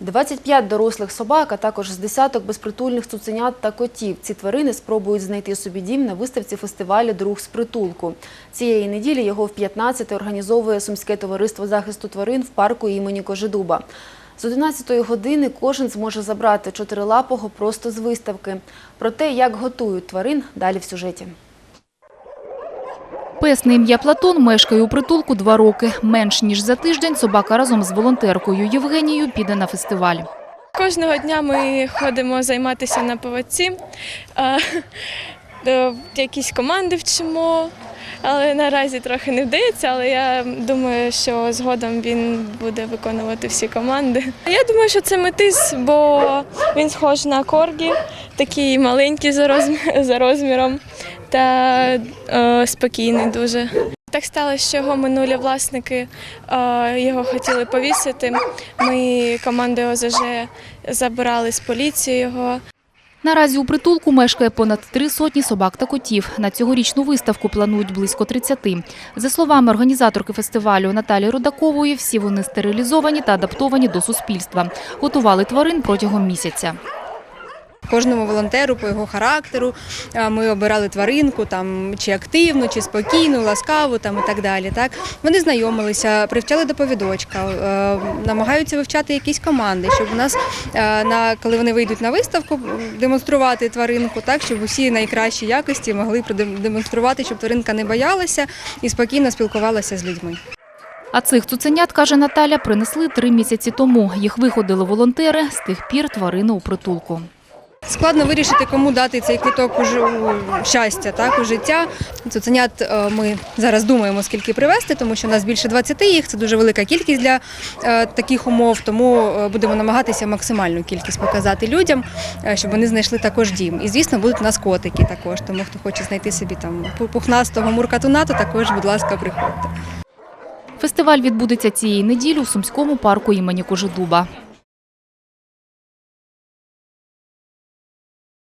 25 дорослих собак, а також з десяток безпритульних цуценят та котів. Ці тварини спробують знайти собі дім на виставці фестивалю «Друг з притулку». Цієї неділі його в 15 організовує Сумське товариство захисту тварин в парку імені Кожедуба. З 11-ї години кожен зможе забрати чотирилапого просто з виставки. Про те, як готують тварин, далі в сюжеті. Пес на ім'я Платон мешкає у притулку два роки. Менш ніж за тиждень собака разом з волонтеркою Євгенією піде на фестиваль. Кожного дня ми ходимо займатися на поводці, якісь команди вчимо, але наразі трохи не вдається, але я думаю, що згодом він буде виконувати всі команди. Я думаю, що це метис, бо він схож на коргі, такий маленький за розміром та е, спокійний дуже. Так сталося, що його минулі власники е, його хотіли повісити. Ми командою ОЗЖ забирали з поліції його. Наразі у притулку мешкає понад три сотні собак та котів. На цьогорічну виставку планують близько 30. За словами організаторки фестивалю Наталі Рудакової, всі вони стерилізовані та адаптовані до суспільства. Готували тварин протягом місяця. Кожному волонтеру по його характеру ми обирали тваринку, там чи активну, чи спокійну, ласкаву, там і так далі. Так вони знайомилися, привчали до повідочка, е, намагаються вивчати якісь команди, щоб у нас е, на коли вони вийдуть на виставку, демонструвати тваринку, так щоб усі найкращі якості могли продемонструвати, щоб тваринка не боялася і спокійно спілкувалася з людьми. А цих цуценят, каже Наталя, принесли три місяці тому. Їх виходили волонтери. З тих пір тварини у притулку. Складно вирішити, кому дати цей квиток у щастя, так, у життя. Цуценят е, ми зараз думаємо, скільки привезти, тому що у нас більше 20 їх, це дуже велика кількість для е, таких умов, тому е, будемо намагатися максимальну кількість показати людям, щоб вони знайшли також дім. І, звісно, будуть у нас котики також, тому хто хоче знайти собі там пу- пухнастого муркатуна, то також, будь ласка, приходьте. Фестиваль відбудеться цієї неділі у Сумському парку імені Кожедуба.